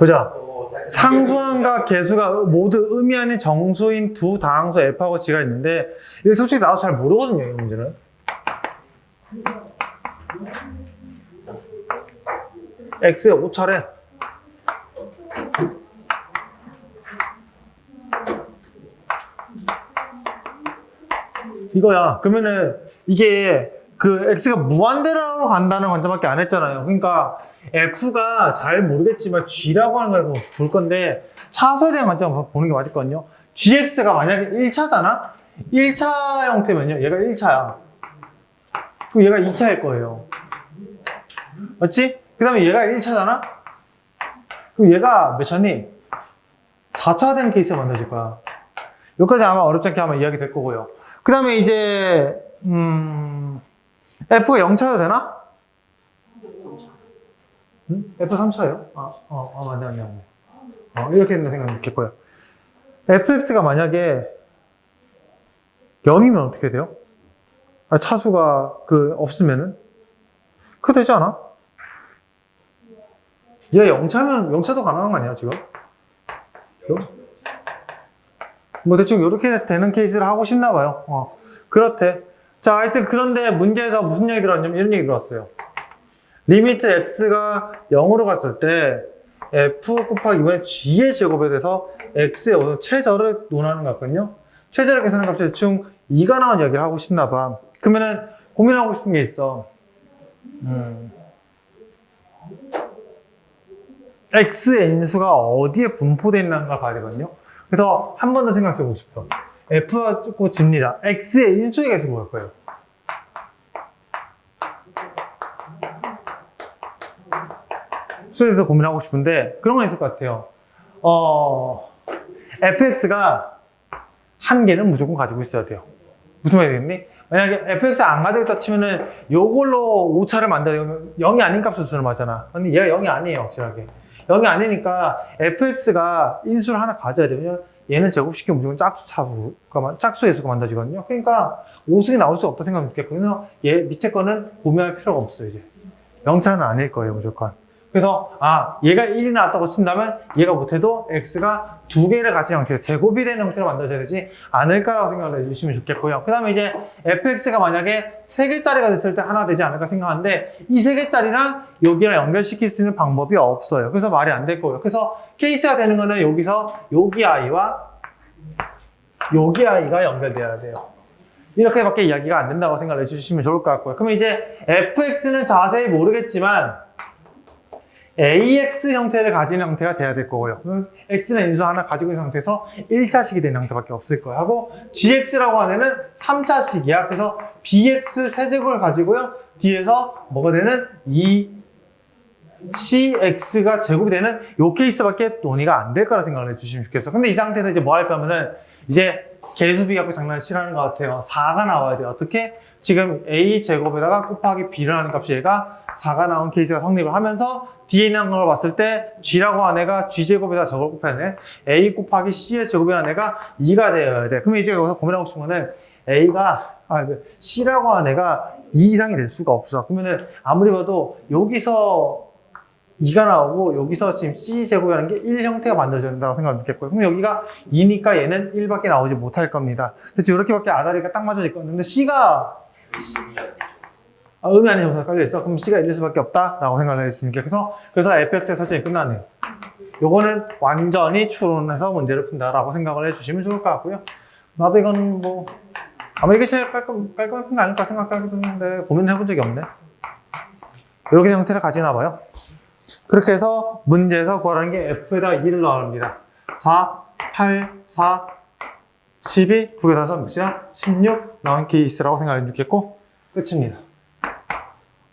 보자. 상수항과 개수가 모두 의미하는 정수인 두 다항수 f하고 g가 있는데 이게 솔직히 나도 잘 모르거든요 이 문제는 x에 5차례. 이거야. 그러면은 이게 그 x가 무한대로 간다는 관점밖에 안 했잖아요. 그러니까 f가 잘 모르겠지만 g라고 하는 걸 볼 건데 차수에 대한 관점을 보는 게 맞을 거거든요. Gx가 만약에 1차잖아? 1차 형태면요. 얘가 1차야. 그럼 얘가 2차일 거예요. 맞지? 그 다음에 얘가 1차잖아? 그럼 얘가 몇 차니? 4차 되는 케이스가 만들어질 거야. 여기까지 아마 어렵지 않게 아마 이야기 될 거고요. 그 다음에 이제 음, F가 0차도 되나? 음? F 3차예요? 아, 어, 어, 맞네, 맞네, 맞네. 어, 이렇게 된다 생각했고요. fx가 만약에 0이면 어떻게 돼요? 아, 차수가 그 없으면은? 그거 되지 않아? 얘 0차면 0차도 가능한 거 아니야, 지금? 요? 뭐 대충 이렇게 되는 케이스를 하고 싶나 봐요. 어, 그렇대. 자, 하여튼 그런데 문제에서 무슨 얘기 들어왔냐면 이런 얘기 들어왔어요. 리미트 x가 0으로 갔을 때 f 곱하기 이번에 g의 제곱에 대해서 x의 어떤 최저를 논하는 것 같거든요. 최저를 계산하는 값이 대충 2가 나온 이야기를 하고 싶나 봐. 그러면은 고민하고 싶은 게 있어. 음. x의 인수가 어디에 분포되어 있는가 봐야 되거든요. 그래서 한 번 더 생각해 보고 싶어. f가 조금 집니다. x의 인수에 계속 볼 거예요. 수에서 고민하고 싶은데 그런 건 있을 것 같아요. 어, fx가 한 개는 무조건 가지고 있어야 돼요. 무슨 말이겠니? 만약에 fx 안 가지고 있다 치면은 요걸로 오차를 만들면 0이 아닌 값을 수렴하잖아. 근데 얘가 0이 아니에요, 확실하게. 0이 아니니까 fx가 인수를 하나 가져야 되면 얘는 제곱시키면 무조건 짝수 차수가 짝수의 수가 만들어지거든요. 그러니까 5승이 나올 수 없다 생각하면 좋겠고 그래서 얘 밑에 거는 고민할 필요가 없어요, 이제. 0차는 아닐 거예요, 무조건. 그래서 아 얘가 1이 나왔다고 친다면 얘가 못해도 x가 두 개를 가진 형태 제곱이 되는 형태로 만들어져야 되지 않을까라고 생각을 해주시면 좋겠고요. 그 다음에 이제 fx가 만약에 세 개짜리가 됐을 때 하나 되지 않을까 생각하는데 이 세 개짜리랑 여기랑 연결시킬 수 있는 방법이 없어요. 그래서 말이 안 될 거예요. 그래서 케이스가 되는 거는 여기서 여기 i와 여기 i가 연결돼야 돼요. 이렇게밖에 이야기가 안 된다고 생각을 해주시면 좋을 것 같고요. 그러면 이제 fx는 자세히 모르겠지만 AX 형태를 가진 형태가 돼야 될 거고요. X는 인수 하나 가지고 있는 상태에서 1차식이 되는 형태밖에 없을 거예요. 하고 GX라고 하는 애는 3차식이야. 그래서 BX 세제곱을 가지고요. 뒤에서 뭐가 되는 2CX가 제곱이 되는 요 케이스밖에 논의가 안 될 거라 생각을 해주시면 좋겠어. 근데 이 상태에서 이제 뭐할 거면은 이제 개수비 갖고 장난 싫어하는 것 같아요. 4가 나와야 돼요. 어떻게? 지금 A 제곱에다가 곱하기 B를 하는 값이 얘가 4가 나온 케이스가 성립을 하면서 뒤에 있는 걸 봤을 때 G라고 한 애가 G제곱에다 저걸 곱하네 A 곱하기 C의 제곱이라는 애가 2가 되어야 돼. 그러면 이제 여기서 고민하고 싶은 거는 A가 아, 그 C라고 한 애가 2 이상이 될 수가 없어. 그러면은 아무리 봐도 여기서 2가 나오고 여기서 지금 C 제곱이라는 게 1 형태가 만들어져야 된다고 생각을 느꼈고요. 그럼 여기가 2니까 얘는 1밖에 나오지 못할 겁니다. 그래서 이렇게밖에 아다리가 딱 맞아질 건데 C가 아, 의미 아닌 형태가 깔려있어. 그럼 C가 1일 수밖에 없다 라고 생각을 해주시니까 그래서 그래서 fx의 설정이 끝나네요. 요거는 완전히 추론해서 문제를 푼다라고 생각을 해주시면 좋을 것 같고요. 나도 이건 뭐 아마 이게 제일 깔끔, 깔끔한 게 아닐까 생각하기도 했는데 고민해본 적이 없네. 이렇게 형태를 가지나 봐요. 그렇게 해서 문제에서 구하라는 게 f에다 2를 넣어합니다. 4, 8, 4, 12, 9에 따라서 몇이야? 16 나온 케이스라고 생각해 주겠고 끝입니다.